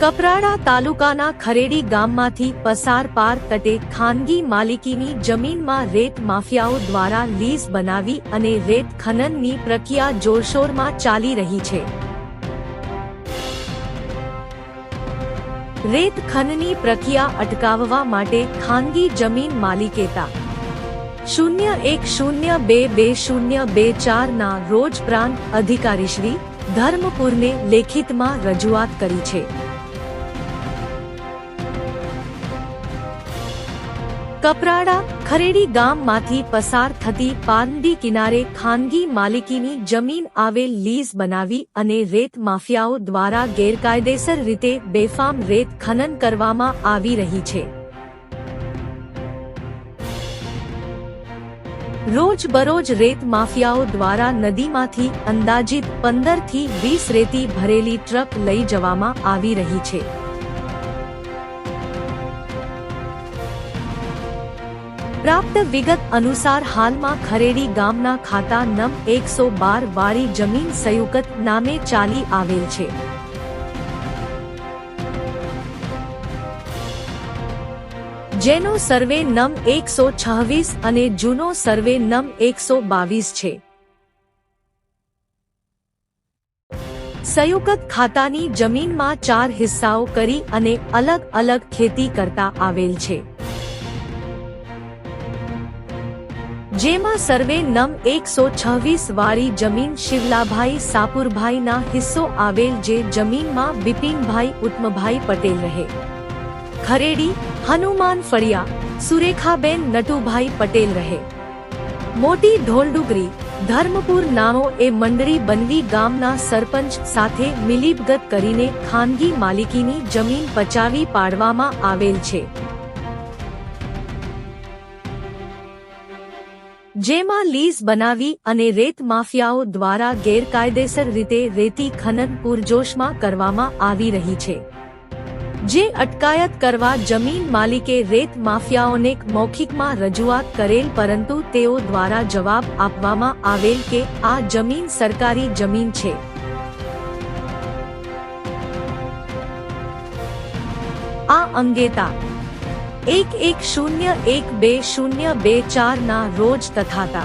કપરાડા તાલુકાના ખરેડી ગામમાંથી પસાર પાર તટે ખાનગી માલિકીની જમીનમાં રેત માફિયાઓ દ્વારા લીઝ બનાવી અને રેત ખનનની પ્રક્રિયા જોરશોરમાં ચાલી રહી છે. રેત ખનનની પ્રક્રિયા અટકાવવા માટે ખાનગી જમીન માલિકેતા શૂન્ય એક શૂન્ય બે બે શૂન્ય બે ચારના રોજ પ્રાંત અધિકારીશ્રી ધર્મપુરને લેખિતમાં રજૂઆત કરી છે. કપરાડા ખરેડી ગામમાંથી પસાર થતી પારંડી કિનારે ખાનગી માલિકીની જમીન આવેલ લીઝ બનાવી અને રેત માફિયાઓ દ્વારા ગેરકાયદેસર રીતે બેફામ રેત ખનન કરવામાં આવી રહી છે. રોજ બરોજ રેત માફિયાઓ દ્વારા નદીમાંથી અંદાજિત પંદરથી વીસ રેતી ભરેલી ટ્રક લઈ જવામાં આવી રહી છે. પ્રાપ્ત વિગત અનુસાર હાલમાં ખરેડી ગામના ખાતા નમ એકસો બાર વાળી જમીન સંયુક્ત નામે ચાલી આવેલ છે. જેનો સર્વે નમ એકસો છવ્વીસ અને જૂનો સર્વે નમ એકસો બાવીસ છે. સંયુક્ત ખાતાની જમીનમાં ચાર હિસ્સાઓ કરી અને અલગ અલગ ખેતી કરતા આવેલ છે. જેમાં સર્વે નમ એકસો છવ્વીસ વાળી જમીન શિવલાભાઈ સાપુરભાઈના હિસ્સો આવેલ જે જમીનમાં બિપિનભાઈ ઉત્મભાઈ પટેલ રહે. ખરેડી, હનુમાન ફળિયા, સુરેખાબેન નટુભાઈ પટેલ રહે. મોટી ઢોલડુગરી, ધર્મપુર નામો એ મંડળી બનવી ગામના સરપંચ સાથે મિલીભગત કરીને ખાનગી માલિકીની જમીન પચાવી પાડવામાં આવેલ છે. જેમાં લીઝ બનાવી અને રેત માફિયાઓ દ્વારા ગેરકાયદેસર રીતે રેતી ખનન પૂરજોશમાં કરવામાં આવી રહી છે. જે અટકાયત કરવા જમીન માલિકે રેત માફિયાઓને મૌખિકમાં રજૂઆત કરેલ પરંતુ તેઓ દ્વારા જવાબ આપવામાં આવેલ કે આ જમીન સરકારી જમીન છે. આ અંગેતા એક એક શૂન્ય એક બે શૂન્ય બે ચાર ના રોજ તથાતા.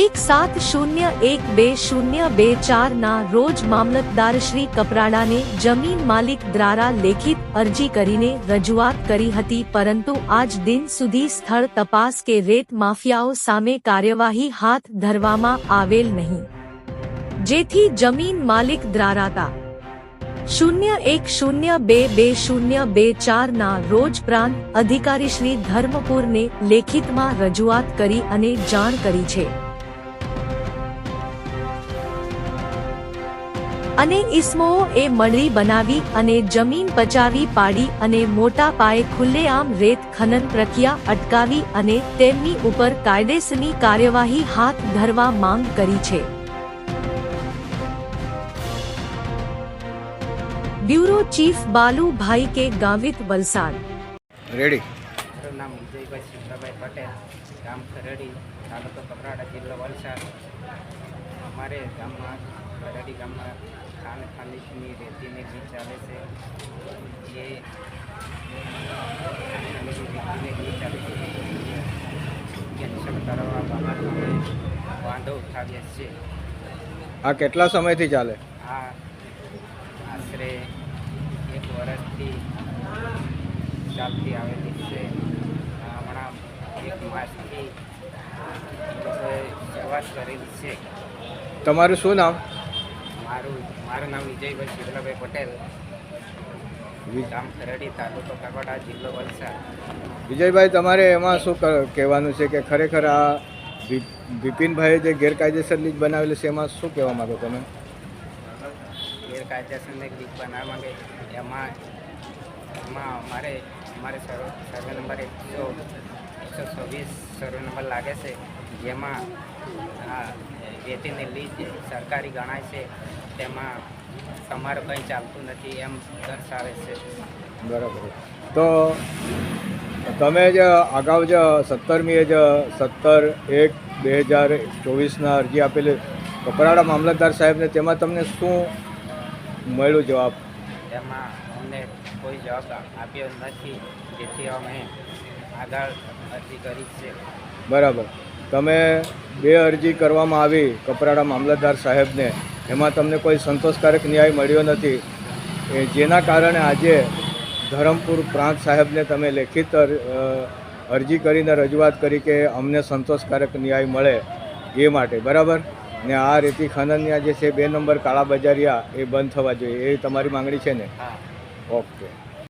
એક સાત શૂન્ય એક બે શૂન્ય બે ચાર ના રોજ મામલતદાર શ્રી કપરાડાને જમીન માલિક દ્વારા લેખિત અરજી કરીને રજૂઆત કરી હતી, પરંતુ આજ દિન સુધી સ્થળ તપાસ કે રેત માફિયાઓ સામે કાર્યવાહી હાથ ધરવામાં આવેલ નહીં. જેથી જમીન માલિક દ્વારાતા શૂન્ય એક શૂન્ય બે બે શૂન્ય બે ચાર ના રોજ પ્રાંત અધિકારી શ્રી ધર્મપુરને લેખિતમાં રજૂઆત કરી અને જાણ કરી છે. અને ઇસ્મોઓ એ મળી બનાવી અને જમીન પચાવી પાડી અને મોટા પાયે ખુલ્લેઆમ રેત ખનન પ્રક્રિયા અટકાવી અને તેમની ઉપર કાયદેસરની કાર્યવાહી હાથ ધરવા માંગ કરી છે. બ્યુરો ચીફ બાલુભાઈ કે ગાવિત વલસાડ? રેડી. મારું નામ વિજયભાઈ શિવરાભાઈ પટેલ ગામ ખરડી તાલુકો કપરાડા જિલ્લો વલસાડ. અમારે ગામમાં ખરડી ગામમાં ખાન ખાનીની રેતીની રીત ચાલે છે. રેતીની રીત ચાલે છે. કેન્સલ કરવા બાબતે વાંધો ઉઠાવીએ છીએ. આ કેટલા સમયથી ચાલે? આ એક વર્ષથી ચાલતી આવેલી છે. હમણાં એક માસથી લોકોએ શરૂઆત કરેલી છે. તમારું શું નામ? મારું મારું નામ વિજયભાઈ શિવલાભાઈ પટેલ. ગામ ખરડી તાલુકો કાકોડા જિલ્લો વલસાડ. વિજયભાઈ તમારે એમાં શું કહેવાનું છે કે ખરેખર આ બિપિનભાઈએ જે ગેરકાયદેસર લીજ બનાવેલી છે એમાં શું કહેવા માંગો તમે? ગેરકાયદેસરને લીક બનાવવા માંગે એમાં એમાં અમારે અમારે સર્વ નંબર એકસો એકસો છવ્વીસ સર્વે નંબર લાગે છે. જેમાં વેતીની લીજ સરકારી ગણાય છે. તેમાં તમારું કંઈ ચાલતું નથી એમ દર્શાવે છે. બરાબર. તો તમે જે અગાઉ જે સત્તરમીએ જે સત્તર એક બે હજાર ચોવીસના અરજી આપેલી. કપરાડા મામલતદાર સાહેબને તેમાં તમને શું મળ્યું જવાબ. તેમાં અમને કોઈ જવાબ આપ્યો નથી જેથી અમે આગળ અરજી કરી છે. બરાબર. તમે બે અરજી કરવામાં આવી કપરાડા મામલતદાર સાહેબને. એમાં તમને કોઈ સંતોષકારક ન્યાય મળ્યો નથી. એ જેના કારણે આજે ધરમપુર પ્રાંત સાહેબને તમે લેખિત અર- અરજી કરીને રજૂઆત કરી કે અમને સંતોષકારક ન્યાય મળે એ માટે. બરાબર? ને આ રેતી ખનનના જે છે બે નંબર કાળા બજારિયા એ બંધ થવા જોઈએ એ તમારી માંગણી છે ને? ઓકે.